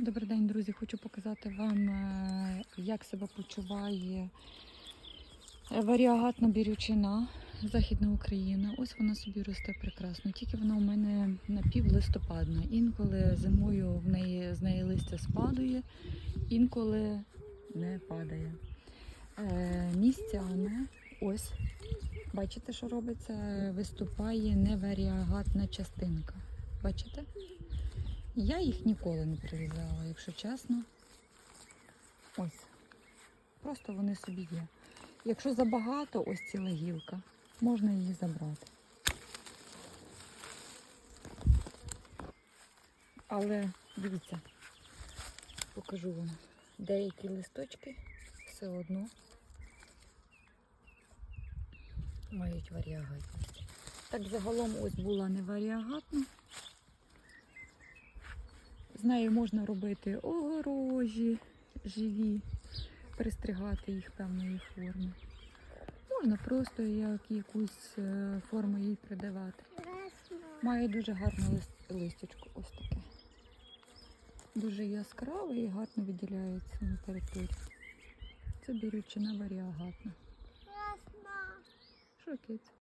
Добрий день, друзі. Хочу показати вам, е, як себе почуває варіагатна бірючина, Західна Україна. Ось вона собі росте прекрасно. Тільки вона у мене напівлистопадна. Інколи зимою в неї з неї листя спадає, інколи не падає. Е, Місцями, ось, бачите, що робиться? Виступає неваріагатна частинка. Бачите? Я їх ніколи не прирізала, якщо чесно. Ось. Просто вони собі є. Якщо забагато, ось ціла гілка, можна її забрати. Але дивіться, покажу вам деякі листочки все одно мають варіагатність. Так загалом ось була не варіагатна. З нею можна робити огорожі живі, перестригати їх певної форми. Можна просто як якусь е, форму їй придавати. Має дуже гарне лист, листячко, ось таке. Дуже яскраве і гарно виділяється на території. Це бірючина варіагатна. Що киць?